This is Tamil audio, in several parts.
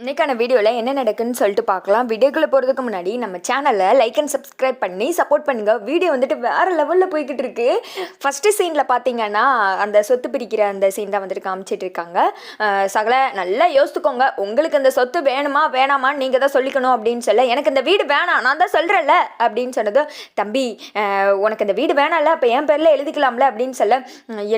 இன்னைக்கான வீடியோவில் என்ன நடக்குன்னு சொல்லிட்டு பார்க்கலாம். வீடியோக்குள்ளே போகிறதுக்கு முன்னாடி நம்ம சேனலை லைக் அண்ட் சப்ஸ்கிரைப் பண்ணி சப்போர்ட் பண்ணுங்கள் வீடியோ வந்துட்டு வேறு லெவலில் போய்கிட்டு இருக்கு. ஃபஸ்ட்டு சீனில் பார்த்தீங்கன்னா அந்த சொத்து பிரிக்கிற அந்த சீன் தான் வந்துட்டு காமிச்சிட்டு இருக்காங்க. சகல நல்லா யோசித்துக்கோங்க உங்களுக்கு அந்த சொத்து வேணுமா வேணாமான்னு நீங்கள் தான் சொல்லிக்கணும் அப்படின்னு சொல்ல எனக்கு இந்த வீடு வேணாம் நான் தான் சொல்கிறேன்ல அப்படின்னு சொன்னது தம்பி உனக்கு இந்த வீடு வேணாம்ல அப்போ என் பேரில் எழுதிக்கலாம்ல அப்படின்னு சொல்ல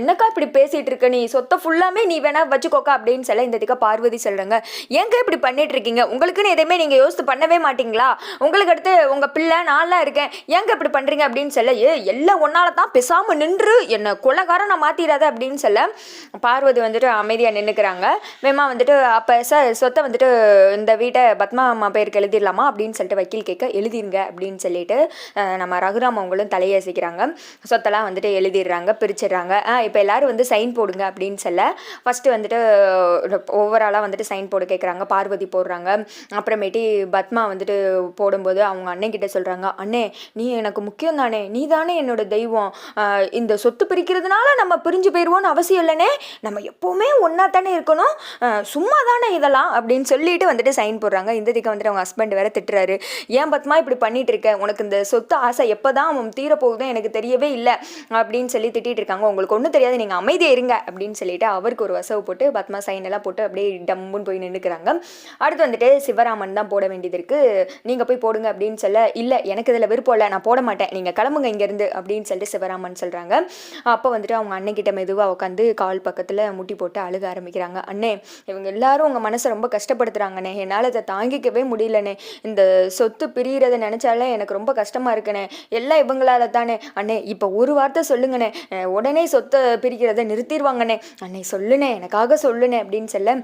என்னக்கா இப்படி பேசிகிட்டு இருக்க நீ? சொத்தை ஃபுல்லாமே நீ வேணா வச்சுக்கோக்கா அப்படின்னு சொல்ல இந்த இதுக்கு பார்வதி சொல்கிறாங்க எங்கே இப்படி பண்ணிட்டு இருக்கீங்க உங்களுக்குன்னு எதையுமே நீங்கள் யோசித்து பண்ணவே மாட்டீங்களா? உங்களுக்கு அடுத்து உங்கள் பிள்ளை நான்லாம் இருக்கேன். ஏங்க இப்படி பண்ணுறீங்க அப்படின்னு சொல்ல ஏ எல்லாம் ஒன்னால தான் பேசாமல் நின்று என்னை கொலகாரம் நான் மாற்றிடாத அப்படின்னு சொல்ல பார்வதி வந்துட்டு அமைதியாக நின்றுக்கிறாங்க வேமா வந்துட்டு அப்போ சார் சொத்தை வந்துட்டு இந்த வீட்டை பத்மா அம்மா பேருக்கு எழுதிடலாமா அப்படின்னு சொல்லிட்டு வக்கீல் கேட்க எழுதிருங்க அப்படின்னு சொல்லிட்டு நம்ம ரகுராம் அவங்களும் தலையேசிக்கிறாங்க. சொத்தெல்லாம் வந்துட்டு எழுதிடுறாங்க பிரிச்சிடுறாங்க. இப்போ எல்லாரும் வந்து சைன் போடுங்க அப்படின்னு சொல்ல ஃபஸ்ட்டு வந்துட்டு ஓவராலாக வந்துட்டு சைன் போட கேட்குறாங்க. பார்வதி போடுறாங்க. அப்புறமேட்டி பத்மா வந்துட்டு போடும்போது அவங்க அண்ணன்கிட்ட சொல்கிறாங்க அண்ணே நீ எனக்கு முக்கியம் தானே நீ தானே என்னோட தெய்வம். இந்த சொத்து பிரிக்கிறதுனால நம்ம பிரிஞ்சு போயிடுவோன்னு அவசியம் இல்லைனே நம்ம எப்போவுமே ஒன்றா தானே இருக்கணும். சும்மா தானே இதெல்லாம்? அப்படின்னு சொல்லிட்டு வந்துட்டு சைன் போடுறாங்க. இந்த இதுக்கு வந்துட்டு அவங்க ஹஸ்பண்ட் வேற திட்டுறாரு. ஏன் பத்மா இப்படி பண்ணிட்டு இருக்க? உனக்கு இந்த சொத்து ஆசை எப்போ தான் தீரப்போகுதோ எனக்கு தெரியவே இல்லை. அப்படின்னு சொல்லி திட்டிட்டு இருக்காங்க. உங்களுக்கு ஒன்றும் தெரியாது. நீங்கள் அமைதியாக இருங்க. அப்படின்னு சொல்லிட்டு அவருக்கு ஒரு வசவு போட்டு பத்மா சைன் எல்லாம் போட்டு அப்படியே டம்முன்னு போய் நின்றுக்கிறாங்க அடுத்து வந்துட்டு சிவராமன் தான் போட வேண்டியது இருக்குது நீங்கள் போய் போடுங்க அப்படின்னு சொல்ல இல்லை எனக்கு இதில் விருப்பம் இல்லை நான் போட மாட்டேன். நீங்கள் கிளம்புங்க இங்கேருந்து அப்படின்னு சொல்லிட்டு சிவராமன் சொல்கிறாங்க அப்போ வந்துட்டு அவங்க அன்னைக்கிட்ட மெதுவாக உட்காந்து கால் பக்கத்தில் முட்டி போட்டு அழுக ஆரம்பிக்கிறாங்க. அண்ணே இவங்க எல்லாரும் உங்கள் மனசை ரொம்ப கஷ்டப்படுத்துகிறாங்கண்ணே என்னால் அதை தாங்கிக்கவே முடியலண்ணே. இந்த சொத்து பிரிகிறத நினச்சாலே எனக்கு ரொம்ப கஷ்டமாக இருக்குண்ணே. எல்லாம் இவங்களால தானே அண்ணே இப்போ ஒரு வார்த்தை சொல்லுங்கண்ணே. உடனே சொத்தை பிரிக்கிறத நிறுத்திடுவாங்கண்ணே. அண்ணே சொல்லுண்ணே. எனக்காக சொல்லுண்ணே அப்படின்னு சொல்ல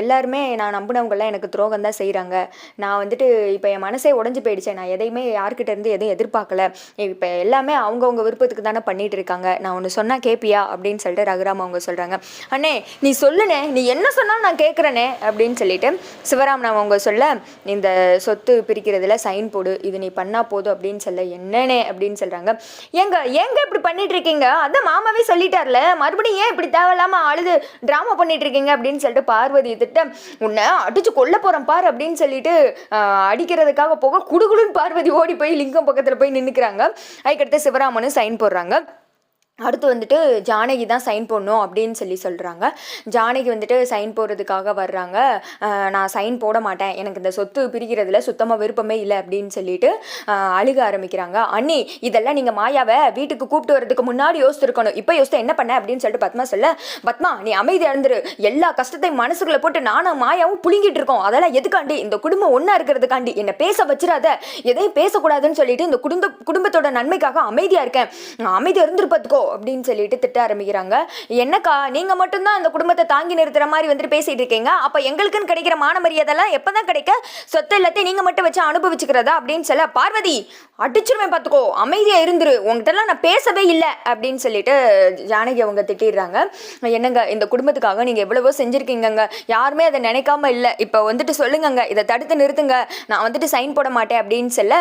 எல்லாருமே நான் நம்பினவங்களாம் எனக்கு துரோகம் தான் செய்கிறாங்க நான் வந்துட்டு இப்போ என் மனசே உடஞ்சி போயிடுச்சேன் நான் எதையுமே யார்கிட்ட இருந்து எதுவும் எதிர்பார்க்கல. இப்போ எல்லாமே அவங்கவுங்க விருப்பத்துக்கு தானே பண்ணிட்டு இருக்காங்க. நான் ஒன்று சொன்னால் கேப்பியா? அப்படின்னு சொல்லிட்டு ரகுராம் அவங்க சொல்கிறாங்க அண்ணே நீ சொல்லுனே. நீ என்ன சொன்னாலும் நான் கேட்குறேனே அப்படின்னு சொல்லிட்டு சிவராம் நான் அவங்க சொல்ல இந்த சொத்து பிரிக்கிறதுல சைன் போடு. இது நீ பண்ணா போதும் அப்படின்னு சொல்ல என்னனே அப்படின்னு சொல்கிறாங்க ஏங்க ஏங்க இப்படி பண்ணிட்டு இருக்கீங்க? அதான் மாமாவே சொல்லிட்டார்ல. மறுபடியும் ஏன் இப்படி தேவையில்லாமல் அழுது ட்ராமா பண்ணிட்டு இருக்கீங்க அப்படின்னு சொல்லிட்டு பார்வதி திட்டம் உன்னை அடிச்சு கொல்ல போறேன் பார் அப்படின்னு சொல்லிட்டு அடிக்கிறதுக்காக போக குடுகுடுன்னு பார்வதி ஓடி போய் லிங்கம் பக்கத்தில் போய் நின்றுக்கிறாங்க அதுக்கடுத்து சிவராமனு சைன் போடுறாங்க. அடுத்து வந்துட்டு ஜானகி தான் சைன் போடணும் அப்படின்னு சொல்லி சொல்கிறாங்க ஜானகி வந்துட்டு சைன் போடுறதுக்காக வர்றாங்க. நான் சைன் போட மாட்டேன். எனக்கு இந்த சொத்து பிரிக்கிறதுல சுத்தமாக விருப்பமே இல்லை அப்படின்னு சொல்லிட்டு அழுக ஆரம்பிக்கிறாங்க. அண்ணி இதெல்லாம் நீங்கள் மாயாவை வீட்டுக்கு கூப்பிட்டு வரதுக்கு முன்னாடி யோசிச்சிருக்கணும். இப்போ யோசித்து என்ன பண்ண அப்படின்னு சொல்லிட்டு பத்மா சொல்ல பத்மா நீ அமைதி இழந்துரு எல்லா கஷ்டத்தையும் மனசுக்குள்ளே போட்டு நானும் மாயாவும் புழுங்கிட்டு இருக்கோம். அதெல்லாம் எதுக்காண்டி? இந்த குடும்பம் ஒன்றா இருக்கிறதுக்காண்டி. என்னை பேச வச்சிடாத. எதையும் பேசக்கூடாதுன்னு சொல்லிட்டு இந்த குடும்ப குடும்பத்தோட நன்மைக்காக அமைதியாக இருக்கேன். நான் அமைதியாக இருந்திருப்பதுக்கோ அப்படின்னு சொல்லிட்டு திட்ட ஆரம்பிக்கிறாங்க. என்னக்கா நீங்கள் மட்டும்தான் அந்த குடும்பத்தை தாங்கி நிறுத்துற மாதிரி வந்துட்டு பேசிட்டு இருக்கீங்க. அப்போ எங்களுக்குன்னு கிடைக்கிற மான மரியாதைலாம் எப்போ தான் கிடைக்க? சொத்து எல்லாத்தையும் நீங்கள் மட்டும் வச்சு அனுபவிச்சுக்கிறதா அப்படின்னு சொல்ல பார்வதி அடிச்சிருவேன் பார்த்துக்கோ அமைதியாக இருந்துரு. உங்ககிட்டலாம் நான் பேசவே இல்லை அப்படின்னு சொல்லிட்டு ஜானகி அவங்க திட்டிடுறாங்க. என்னங்க இந்த குடும்பத்துக்காக நீங்கள் எவ்வளவோ செஞ்சுருக்கீங்கங்க. யாருமே அதை நினைக்காம இல்லை. இப்போ வந்துட்டு சொல்லுங்கங்க இதை தடுத்து நிறுத்துங்க. நான் வந்துட்டு சைன் போட மாட்டேன் அப்படின்னு சொல்ல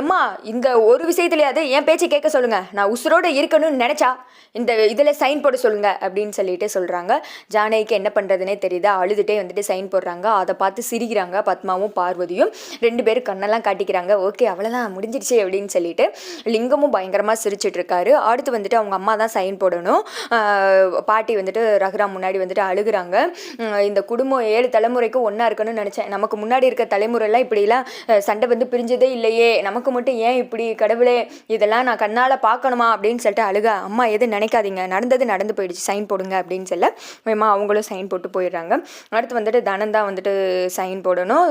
எம்மா இந்த ஒரு விஷயத்துலையாவது என் பேச்சு கேட்க சொல்லுங்க. நான் உசுரோட இருக்கணும்னு நினச்சா இந்த இதில் சைன் போட சொல்லுங்க அப்படின்னு சொல்லிட்டு சொல்கிறாங்க ஜானகிக்கு என்ன பண்ணுறதுனே தெரியுது. அழுதுகிட்டே வந்துட்டு சைன் போடுறாங்க. அதை பார்த்து சிரிக்கிறாங்க பத்மாவும் பார்வதியும். ரெண்டு பேரும் கண்ணெல்லாம் காட்டிக்கிறாங்க. ஓகே அவ்வளோதான் முடிஞ்சிடுச்சு அப்படின்னு சொல்லிட்டு லிங்கமும் பயங்கரமாக சிரிச்சிட்ருக்காரு அடுத்து வந்துட்டு அவங்க அம்மா தான் சைன் போடணும். பாட்டி வந்துட்டு ரகுராம் முன்னாடி வந்துட்டு அழுகிறாங்க. இந்த குடும்பம் ஏழு தலைமுறைக்கு ஒன்றா இருக்கணும்னு நினச்சேன். நமக்கு முன்னாடி இருக்க தலைமுறைலாம் இப்படிலாம் சண்டை வந்து பிரிஞ்சதே இல்லையே. நமக்கு மட்டும் ஏன் இப்படி கடவுளே இதெல்லாம் நான் கண்ணால் பார்க்கணுமா அப்படின்னு சொல்லிட்டு அழுக அம்மா எதுவும் நினைக்காதீங்க. நடந்தது நடந்து போயிடுச்சு. சைன் போடுங்க அப்படின்னு சொல்ல வேமா அவங்களும் சைன் போட்டு போயிடுறாங்க. அடுத்து வந்துட்டு தனம் தான் வந்துட்டு சைன் போடணும்.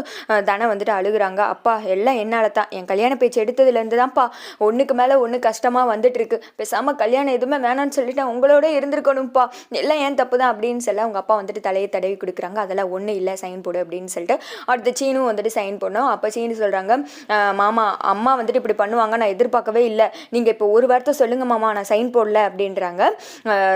தனம் வந்துட்டு அழுகுறாங்க. அப்பா எல்லாம் என்னால் தான். என் கல்யாண பேச்சு எடுத்ததுலேருந்து தான்ப்பா. ஒன்றுக்கு மேலே ஒன்று கஷ்டமாக வந்துட்டு இருக்கு பேசாமல் கல்யாணம் எதுவுமே வேணாம்னு சொல்லிட்டு உங்களோட இருந்திருக்கணும்ப்பா. எல்லாம் ஏன் தப்பு தான் அப்படின்னு சொல்ல அவங்க அப்பா வந்துட்டு தலையை தடவி கொடுக்குறாங்க. அதெல்லாம் ஒன்றும் இல்லை. சைன் போடு அப்படின்னு சொல்லிட்டு அடுத்து சீனும் வந்துட்டு சைன் போடணும். அப்போ சீனு சொல்கிறாங்க மாமா அம்மா வந்துட்டு இப்படி பண்ணுவாங்க. நான் எதிர்பார்க்கவே இல்லை. நீங்கள் இப்போ ஒரு வார்த்தை சொல்லுங்க மாமா. நான் சைன் போடல அப்படின்றாங்க.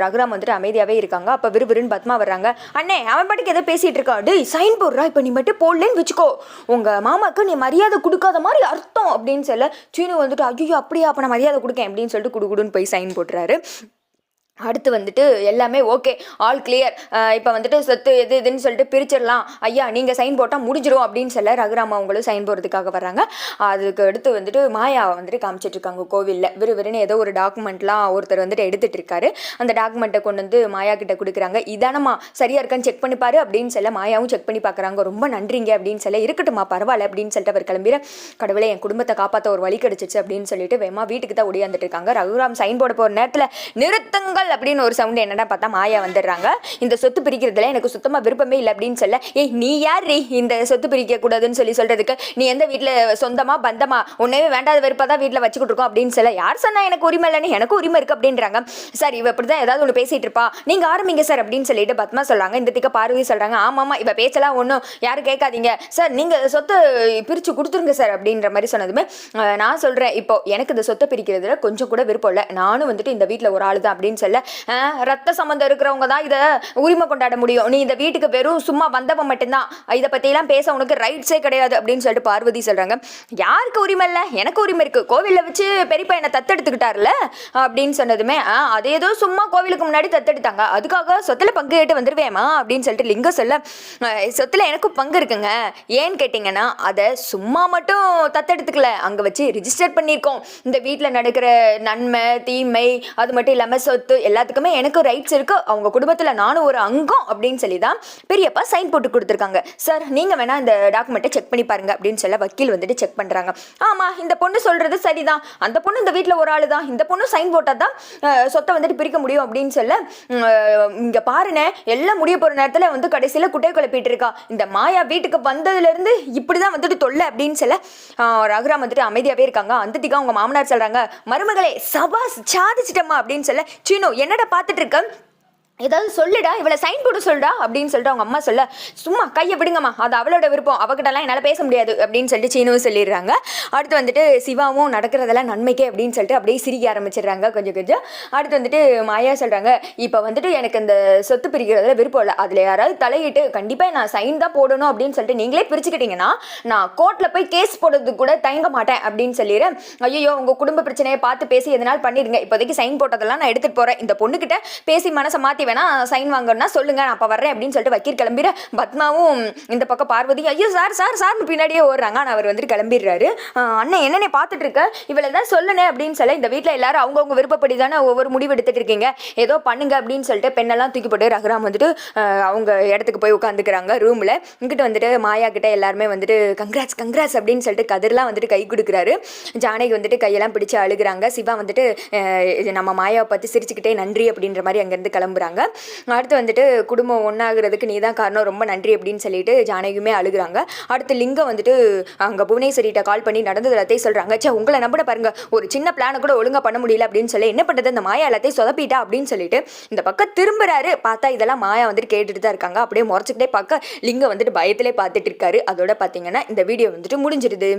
ரகுராம் வந்துட்டு அமைதியாகவே இருக்காங்க. அப்போ விறுவிறுன்னு பத்மா வர்றாங்க. அண்ணே அவன் பாட்டுக்கு எதோ பேசிகிட்டு இருக்கா? டேய் சைன் போடுறா? இப்போ நீ மட்டும் போடலன்னு வச்சுக்கோ. உங்கள் மாமாக்கு நீ மரியாதை கொடுக்காத மாதிரி அர்த்தம். அப்படின்னு சொல்ல சீனு வந்துட்டு ஐயோ அப்படியா? அப்போ நான் மரியாதை கொடுக்கேன். அப்படின்னு சொல்லிட்டு குடுகுடுன்னு போய் சைன் போட்டுறாரு. அடுத்து வந்துட்டு எல்லாமே ஓகே ஆல் கிளியர் இப்போ வந்துட்டு சொத்து எது இதுன்னு சொல்லிட்டு பிரிச்சிடலாம். ஐயா நீங்கள் சைன் போட்டால் முடிஞ்சிடும் அப்படின்னு சொல்ல ரகுராம் அவங்களும் சைன் போடுறதுக்காக வர்றாங்க. அதுக்கு அடுத்து வந்துட்டு மாயாவை வந்துட்டு காமிச்சிட்டு இருக்காங்க கோவிலில். விறுவிறுன்னு ஏதோ ஒரு டாக்குமெண்ட்லாம் ஒருத்தர் வந்துட்டு எடுத்துட்டு இருக்காரு. அந்த டாக்குமெண்ட்டை கொண்டு வந்து மாயா கிட்ட கொடுக்குறாங்க. இதானம்மா சரியாக இருக்கான்னு செக் பண்ணி பாரு அப்படின்னு சொல்ல மாயாவும் செக் பண்ணி பார்க்குறாங்க ரொம்ப நன்றிங்க அப்படின்னு சொல்ல இருக்கட்டும்மா பரவாயில்ல அப்படின்னு சொல்லிட்டு அவர் கிளம்பிற. கடவுளை என் குடும்பத்தை காப்பாற்ற ஒரு வழி கிடச்சிச்சு அப்படின்னு சொல்லிட்டு வேமா வீட்டுக்கு தான் ஒடியாந்துட்டு இருக்காங்க. ரகுராம் சைன் போட போகிற நேரத்தில் நிறுத்துங்கள் அப்படின்னு ஒரு சவுண்ட் என்னடா பார்த்தா மாயா வந்துடுறாங்க. இந்த சொத்து பிரிக்கிறதுல எனக்கு சுத்தமாக விருப்பமே இல்லை அப்படின்னு சொல்ல ஏய் நீ யார் ரீ இந்த சொத்து பிரிக்கக்கூடாதுன்னு சொல்லி சொல்றதுக்கு? நீ எந்த வீட்டில் சொந்தமாக பந்தமா? உன்னவே வேண்டாத வெறுப்பாக தான் வீட்டில் வச்சுக்கிட்டு இருக்கோம் அப்படின்னு சொல்ல யார் சொன்னால் எனக்கு உரிமை இல்லைன்னு எனக்கு உரிமை இருக்கு அப்படின்றாங்க. சார் இவ இப்படி தான் ஏதாவது ஒன்று பேசிகிட்டு இருப்பா. நீங்க ஆரம்பிங்க சார் அப்படின்னு சொல்லிட்டு பத்மா சொல்கிறாங்க இந்த திக்க பார்வை சொல்கிறாங்க ஆமாம்மா இவ பேச்செல்லாம் ஒன்றும் யாரும் கேட்காதீங்க. சார் நீங்கள் சொத்தை பிரிச்சு கொடுத்துருங்க சார் அப்படின்ற மாதிரி சொன்னதுமே நான் சொல்கிறேன் இப்போ எனக்கு இந்த சொத்தை பிரிக்கிறதுல கொஞ்சம் கூட விருப்பம் இல்லை. நானும் வந்துட்டு இந்த வீட்டில் ஒரு ஆள் தான் அப்படின்னு சொல்ல அஹ், ரத்த சம்மந்தம் இருக்கிறவங்க தான் இதை உரிமை கொண்டாட முடியும். நீ இந்த வீட்டுக்கு வெறும் சும்மா வந்தவன் மட்டும்தான். இதை பற்றிலாம் பேச உனக்கு ரைட்ஸே கிடையாது அப்படின்னு சொல்லிட்டு பார்வதி சொல்கிறாங்க யாருக்கு உரிமை இல்லை? எனக்கு உரிமை இருக்குது கோவிலில் வச்சு பெரியப்பா என்னை தத்தெடுத்துக்கிட்டார்ல? அப்படின்னு சொன்னதுமே அது ஏதோ சும்மா கோவிலுக்கு முன்னாடி தத்தெடுத்தாங்க. அதுக்காக சொத்தில் பங்கு கேட்டு வந்துருவேமா அப்படின்னு சொல்லிட்டு லிங்கம் சொல்ல சொத்துல எனக்கும் பங்கு இருக்குங்க. ஏன்னு கேட்டிங்கன்னா அதை சும்மா மட்டும் தத்தெடுத்துக்கல. அங்கே வச்சு ரிஜிஸ்டர் பண்ணியிருக்கோம். இந்த வீட்டில் நடக்கிற நன்மை தீமை அது மட்டும் இல்லாமல் சொத்து எல்லாத்துக்குமே எனக்கு ரைட்ஸ் இருக்கு. அவங்க குடும்பத்தில் நானும் ஒரு அங்கம் அப்படின்னு சொல்லி தான் பெரியப்பா சைன் போட்டு கொடுத்துருக்காங்க. சார் நீங்கள் வேணா இந்த டாக்குமெண்ட்டை செக் பண்ணி பாருங்க அப்படின்னு சொல்ல வக்கீல் வந்துட்டு செக் பண்ணுறாங்க ஆமாம் இந்த பொண்ணு சொல்கிறது சரிதான். அந்த பொண்ணு இந்த வீட்டில் ஒரு ஆள் தான் இந்த பொண்ணு சைன் போட்டால் தான் சொத்தை வந்துட்டு பிரிக்க முடியும் அப்படின்னு சொல்ல இங்கே பாருனே எல்லாம் முடிய போகிற நேரத்தில் வந்து கடைசியில் குட்டை குழப்பிட்டு இருக்கா. இந்த மாயா வீட்டுக்கு வந்ததுலேருந்து இப்படி தான் வந்துட்டு தொல்லை அப்படின்னு சொல்ல ரகுராம் வந்துட்டு அமைதியாகவே இருக்காங்க. அந்த திகா அவங்க மாமனார் சொல்கிறாங்க மருமகளே சபாஸ் சாதிச்சிட்டம்மா அப்படின்னு சொல்ல சீனோ என்னடா பார்த்துட்டு இருக்க? ஏதாவது சொல்லுடா இவளை சைன் போட்டு சொல்லுடா அப்படின்னு சொல்லிட்டு அவங்க அம்மா சொல்ல சும்மா கையை விடுங்கம்மா. அது அவளோட விருப்பம். அவகிட்டலாம் என்னால் பேச முடியாது. அப்படின்னு சொல்லிட்டு சீனுவும் சொல்லிடுறாங்க. அடுத்து வந்துட்டு சிவாவும் நடக்கிறதெல்லாம் நன்மைக்கே அப்படின்னு சொல்லிட்டு அப்படியே சிரிக்க ஆரம்பிச்சிடுறாங்க கொஞ்சம் கொஞ்சம். அடுத்து வந்துட்டு மாயா சொல்கிறாங்க இப்போ வந்துட்டு எனக்கு இந்த சொத்து பிரிக்கிறதுல விருப்பம் இல்லை. அதில் யாராவது தலையிட்டு கண்டிப்பாக நான் சைன் தான் போடணும். அப்படின்னு சொல்லிட்டு நீங்களே பிரிச்சுக்கிட்டீங்கன்னா நான் கோர்ட்டில் போய் கேஸ் போடுறதுக்கு கூட தயங்க மாட்டேன் அப்படின்னு சொல்லிடுறேன் ஐயோ உங்கள் குடும்ப பிரச்சனையை பார்த்து பேசி எதனால் பண்ணிடுங்க. இப்போதைக்கு சைன் போட்டதெல்லாம் நான் எடுத்துகிட்டு போகிறேன் இந்த பொண்ணுக்கிட்ட பேசி மனசை மாற்றி வேணா சைன் வாங்கணும்னா சொல்லுங்க நான் அப்போ வர்றேன் அப்படின்னு சொல்லிட்டு வக்கீல் கிளம்பிட பத்மாவும் இந்த பக்கம் பார்வதி ஐயோ சார் சார் சார்னு பின்னாடியே ஓடுறாங்க. ஆனால் அவர் வந்துட்டு கிளம்பிடுறாரு. அண்ணன் என்னென்ன பார்த்துட்டு இருக்க இவளை தான் சொல்லணும் அப்படின்னு சொல்ல இந்த வீட்டில் எல்லாரும் அவங்கவுங்க விருப்பப்படி தானே ஒவ்வொரு முடிவு எடுத்துட்டு இருக்கீங்க. ஏதோ பண்ணுங்க அப்படின்னு சொல்லிட்டு பெண்ணெல்லாம் தூக்கி போட்டு ரகுராம் வந்துட்டு அவங்க இடத்துக்கு போய் உட்காந்துக்கிறாங்க ரூமில் இங்கிட்ட வந்துட்டு மாயா கிட்ட எல்லாருமே வந்துட்டு கங்க்ராட்ஸ் கங்க்ராட்ஸ் அப்படின்னு சொல்லிட்டு கதிர்லாம் வந்துட்டு கை கொடுக்குறாரு. ஜானகி வந்துட்டு கையெல்லாம் பிடிச்சு அழுகுறாங்க. சிவா வந்துட்டு நம்ம மாயாவை பற்றி சிரிச்சுக்கிட்டே நன்றி அப்படின்ற மாதிரி அங்கேருந்து கிளம்புறாங்க. அடுத்து வந்துட்டு குடும்பம் ஒன்றாகிறதுக்கு நீ தான் காரணம் ரொம்ப நன்றி அப்படின்னு சொல்லிட்டு ஜானகியுமே அழுகுறாங்க. அடுத்து லிங்கம் வந்துட்டு அங்கே புவனேஸ்வரிகிட்ட கால் பண்ணி நடந்தது எல்லாத்தையும் சொல்கிறாங்க சே உங்களை நம்பின பாருங்க ஒரு சின்ன பிளானை கூட ஒழுங்காக பண்ண முடியல அப்படின்னு சொல்லி என்ன பண்ணுறது இந்த மாயா எல்லாத்தையும் சொதப்பிட்டா அப்படின்னு சொல்லிட்டு இந்த பக்கம் திரும்புறாரு. பார்த்தா இதெல்லாம் மாயா வந்துட்டு கேட்டுட்டு தான் இருக்காங்க. அப்படியே முறைச்சிக்கிட்டே பார்க்க லிங்கம் வந்துட்டு பயத்திலே பார்த்துட்டு இருக்காரு. அதோட பார்த்தீங்கன்னா இந்த வீடியோ வந்துட்டு முடிஞ்சிருது.